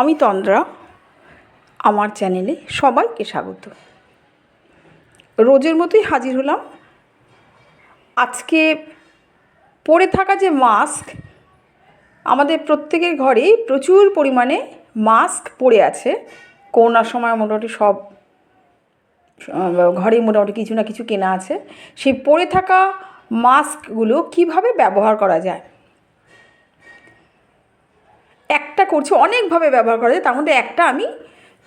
আমি তন্দ্রা। আমার চ্যানেলে সবাইকে স্বাগত। রোজের মতোই হাজির হলাম। আজকে পরে থাকা যে মাস্ক, আমাদের প্রত্যেকের ঘরেই প্রচুর পরিমাণে মাস্ক পড়ে আছে। করোনার সময় মোটামুটি সব ঘরেই মোটামুটি কিছু না কিছু কেনা আছে। সেই পড়ে থাকা মাস্কগুলো কীভাবে ব্যবহার করা যায়? একটা করছি, অনেকভাবে ব্যবহার করা যায়, তার মধ্যে একটা আমি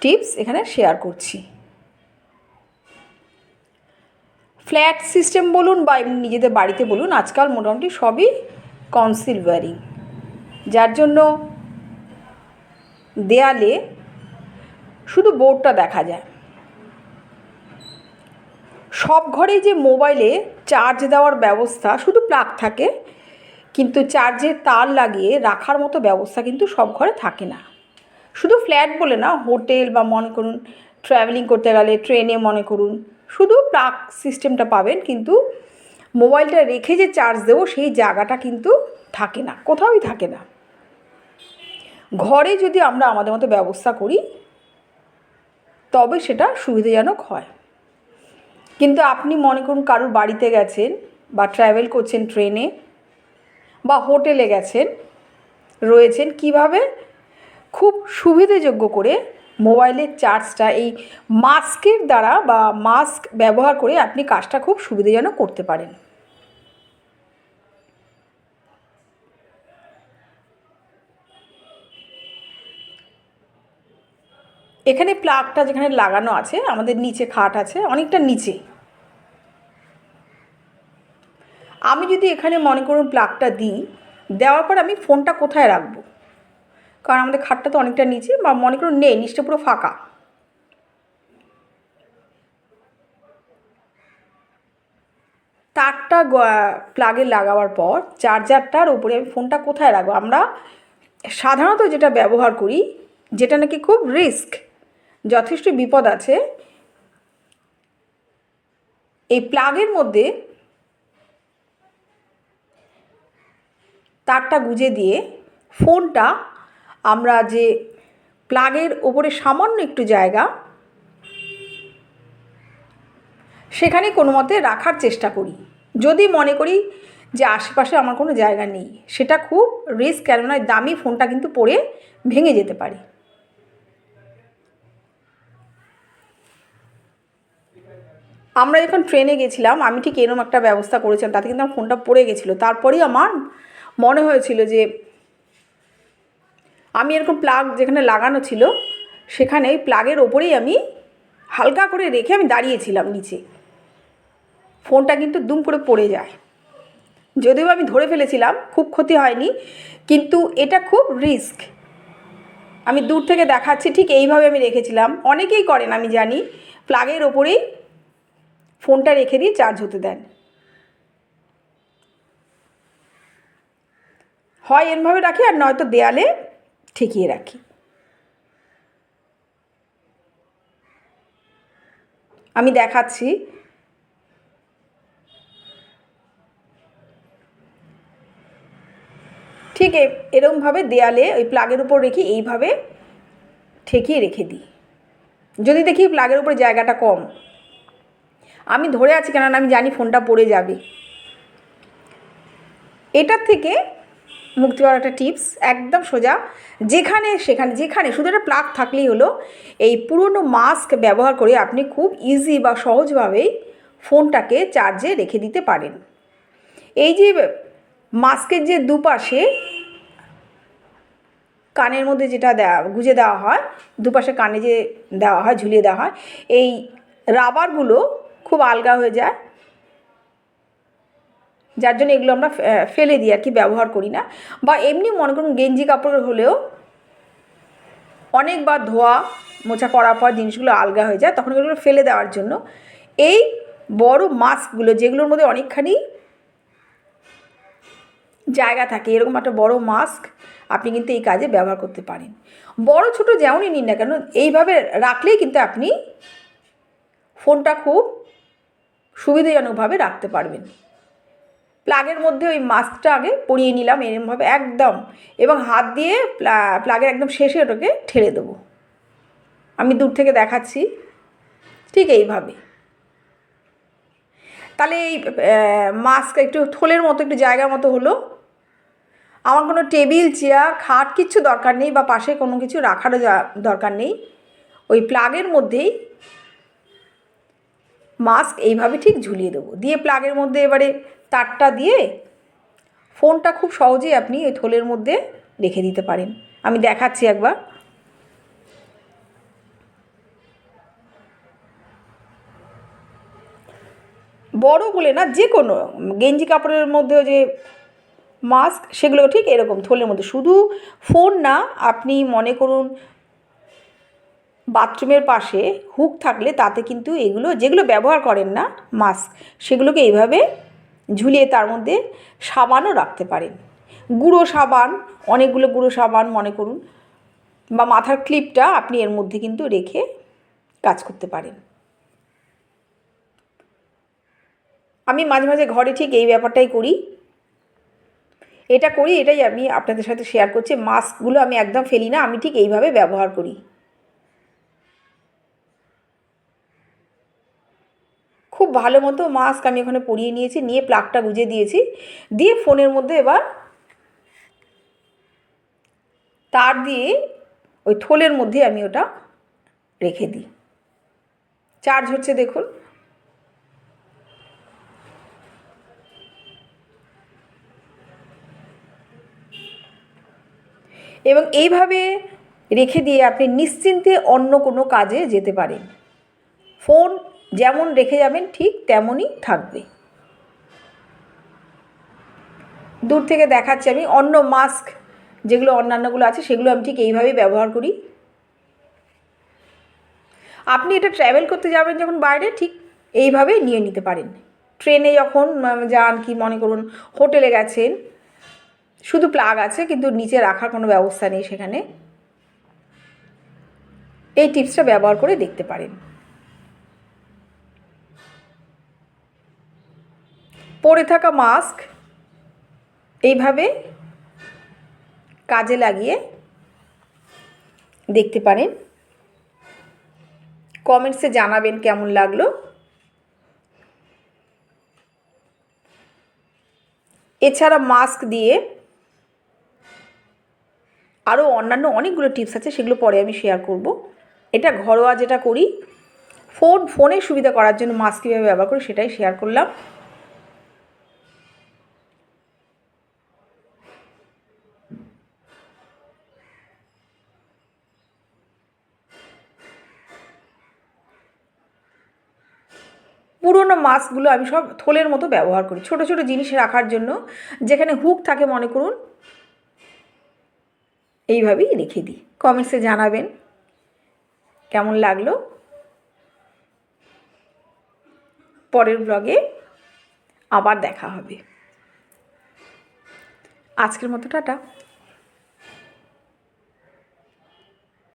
টিপস এখানে শেয়ার করছি। ফ্ল্যাট সিস্টেম বলুন বা নিজেদের বাড়িতে বলুন, আজকাল মোটামুটি সবই কনসিল ওয়ারিং যার জন্য দেয়ালে শুধু বোর্ডটা দেখা যায়। সব ঘরেই যে মোবাইলে চার্জ দেওয়ার ব্যবস্থা, শুধু প্লাগ থাকে কিন্তু চার্জের তার লাগিয়ে রাখার মতো ব্যবস্থা কিন্তু সব ঘরে থাকে না। শুধু ফ্ল্যাট বলে না হোটেল বা মনে করুন ট্রাভেলিং করতে গেলে ট্রেনে মনে করুন, শুধু প্লাগ সিস্টেমটা পাবেন, কিন্তু মোবাইলটা রেখে যে চার্জ দেবো সেই জায়গাটা কিন্তু থাকে না, কোথাওই থাকে না। ঘরে যদি আমরা আমাদের মতো ব্যবস্থা করি, তবে সেটা সুবিধাজনক হয়। কিন্তু আপনি মনে করুন কারুর বাড়িতে গেছেন বা ট্রাভেল করছেন ট্রেনে বা হোটেলে গেছেন, রয়েছেন কীভাবে? খুব সুবিধেযোগ্য করে মোবাইলের চার্জটা, এই মাস্কের দ্বারা বা মাস্ক ব্যবহার করে আপনি কাজটা খুব সুবিধাজনক করতে পারেন। এখানে প্লাগটা যেখানে লাগানো আছে, আমাদের নিচে খাট আছে, অনেকটা নিচে। আমি যদি এখানে মনে করুন প্লাগটা দিই, দেওয়ার পর আমি ফোনটা কোথায় রাখব? কারণ আমাদের খাটটা তো অনেকটা নিচে, বা মনে করুন নেই, নিচটা পুরো ফাঁকা। তারটা প্লাগে লাগাবার পর চার্জারটার উপরে আমি ফোনটা কোথায় রাখব? আমরা সাধারণত যেটা ব্যবহার করি, যেটা নাকি খুব রিস্ক যথেষ্ট বিপদ আছে, এই প্লাগের মধ্যে তারটা গুজে দিয়ে ফোনটা আমরা যে প্লাগের ওপরে সামান্য একটু জায়গা সেখানে কোনো মতে রাখার চেষ্টা করি। যদি মনে করি যে আশেপাশে আমার কোনো জায়গা নেই, সেটা খুব রিস্ক কেননা দামি ফোনটা কিন্তু পড়ে ভেঙে যেতে পারে। আমরা যখন ট্রেনে গেছিলাম, আমি ঠিক এরম একটা ব্যবস্থা করেছিলাম, তাতে কিন্তু আমার ফোনটা পড়ে গেছিল। তারপরেই আমার মনে হয়েছিল যে আমি এরকম প্লাগ যেখানে লাগানো ছিল, সেখানে প্লাগের ওপরেই আমি হালকা করে রেখে আমি দাঁড়িয়েছিলাম নিচে। ফোনটা কিন্তু দুম করে পড়ে যায়। যদিও আমি ধরে ফেলেছিলাম, খুব ক্ষতি হয়নি, কিন্তু এটা খুব রিস্ক। আমি দূর থেকে দেখাচ্ছি, ঠিক এইভাবে আমি রেখেছিলাম। অনেকেই করেন, আমি জানি, প্লাগের ওপরেই ফোনটা রেখে দিয়ে চার্জ হতে দেন। হয় এরমভাবে রাখি আর নয়তো দেয়ালে ঠেকিয়ে রাখি। আমি দেখাচ্ছি। ঠিক এরমভাবে দেয়ালে ওই প্লাগের উপর রেখে এইভাবে ঠেকিয়ে রেখে দিই। যদি দেখি প্লাগের উপরে জায়গাটা কম। আমি ধরে আছি কেননা আমি জানি ফোনটা পড়ে যাবে। এটার থেকে মুক্তি পাওয়ার একটা টিপস, একদম সোজা। যেখানে, সেখানে, যেখানে, শুধু একটা প্লাগ থাকলেই হলো, এই পুরনো মাস্ক ব্যবহার করে আপনি খুব ইজি বা সহজভাবেই ফোনটাকে চার্জে রেখে দিতে পারেন। এই যে মাস্কের যে দুপাশে কানের মধ্যে যেটা দেওয়া গুজে দেওয়া হয়, দুপাশে কানে যে দেওয়া হয়, ঝুলিয়ে দেওয়া হয়, এই রাবারগুলো খুব আলগা হয়ে যায়। যার জন্য এগুলো আমরা ফেলে দিই আর কি, ব্যবহার করি না। বা এমনি মনে করুন গেঞ্জি কাপড় হলেও অনেকবার ধোয়া, মোছা করার পর জিনিসগুলো আলগা হয়ে যায়, তখন এগুলো ফেলে দেওয়ার জন্য। এই বড় মাস্কগুলো, যেগুলোর মধ্যে অনেকখানি জায়গা থাকে, এরকম একটা বড় মাস্ক আপনি কিন্তু এই কাজে ব্যবহার করতে পারেন। বড়, ছোট যেমনই নিন না কেন, এইভাবে রাখলেই কিন্তু আপনি ফোনটা খুব সুবিধাজনকভাবে রাখতে পারবেন। প্লাগের মধ্যে ওই মাস্কটা আগে পরিয়ে নিলাম এরমভাবে একদম। এবং হাত দিয়ে প্লা- প্লাগের একদম শেষে ওটাকে ঠেলে দেবো। আমি দূর থেকে দেখাচ্ছি। ঠিক এইভাবে। তাহলে এই মাস্ক একটু থলের মতো, একটু জায়গা মতো হলো। আমার কোনো টেবিল, চেয়ার, খাট কিচ্ছু দরকার নেই বা পাশে কোনো কিছু রাখারও দরকার নেই। ওই প্লাগের মধ্যেই মাস্ক এইভাবে ঠিক ঝুলিয়ে দেবো। দিয়ে প্লাগের মধ্যে এবারে তারটা দিয়ে ফোনটা খুব সহজেই আপনি ওই থলের মধ্যে রেখে দিতে পারেন। আমি দেখাচ্ছি একবার। বড় বলে না যে কোনো গেঞ্জি কাপড়ের মধ্যেও যে মাস্ক সেগুলো ঠিক এরকম থলের মধ্যে। শুধু ফোন না, আপনি মনে করুন বাথরুমের পাশে হুক থাকলে তাতে কিন্তু এগুলো, যেগুলো ব্যবহার করেন না, মাস্ক, সেগুলোকে এইভাবে ঝুলিয়ে তার মধ্যে সাবানও রাখতে পারেন। গুঁড়ো সাবান, অনেকগুলো গুঁড়ো সাবান মনে করুন, বা মাথার ক্লিপটা আপনি এর মধ্যে কিন্তু রেখে কাজ করতে পারেন। আমি মাঝে মাঝে ঘরে ঠিক এই ব্যাপারটাই করি। এটা করি, এটাই আমি আপনাদের সাথে শেয়ার করছি। মাস্কগুলো আমি একদম ফেলি না, আমি ঠিক এইভাবে ব্যবহার করি। খুব ভালো মতো মাস্ক আমি ওখানে পরিয়ে নিয়েছি, নিয়ে প্লাগটা গুজে দিয়েছি। দিয়ে ফোনের মধ্যে এবার তার দিয়ে ওই থলের মধ্যে আমি ওটা রেখে দিই। চার্জ হচ্ছে দেখুন। এবং এইভাবে রেখে দিয়ে আপনি নিশ্চিন্তে অন্য কোনো কাজে যেতে পারেন। ফোন যেমন রেখে যাবেন, ঠিক তেমনই থাকবে। দূর থেকে দেখাচ্ছি আমি, অন্য মাস্ক যেগুলো অন্যান্যগুলো আছে, সেগুলো আমি ঠিক এইভাবেই ব্যবহার করি। আপনি এটা ট্র্যাভেল করতে যাবেন যখন বাইরে, ঠিক এইভাবেই নিয়ে নিতে পারেন। ট্রেনে যখন যান কি মনে করুন, হোটেলে গেছেন, শুধু প্লাগ আছে, কিন্তু নিচে রাখার কোনো ব্যবস্থা নেই সেখানে। এই টিপসটা ব্যবহার করে দেখতে পারেন। পরে থাকা মাস্ক এইভাবে কাজে লাগিয়ে দেখতে পারেন। কমেন্টসে জানাবেন কেমন লাগল। এছাড়া মাস্ক দিয়ে আরও অন্যান্য অনেকগুলো টিপস আছে, সেগুলো পরে আমি শেয়ার করব। এটা ঘরোয়া যেটা করি ফোন ফোনে সুবিধা করার জন্য মাস্ক কীভাবে ব্যবহার করি সেটাই শেয়ার করলাম। পুরোনো মাস্কগুলো আমি সব থলের মতো ব্যবহার করি। ছোট ছোট জিনিস রাখার জন্য যেখানে হুক থাকে মনে করুন, এইভাবেই রেখে দিই। কমেন্টসে জানাবেন কেমন লাগল। পরের ব্লগে আবার দেখা হবে। আজকের মতো টাটা।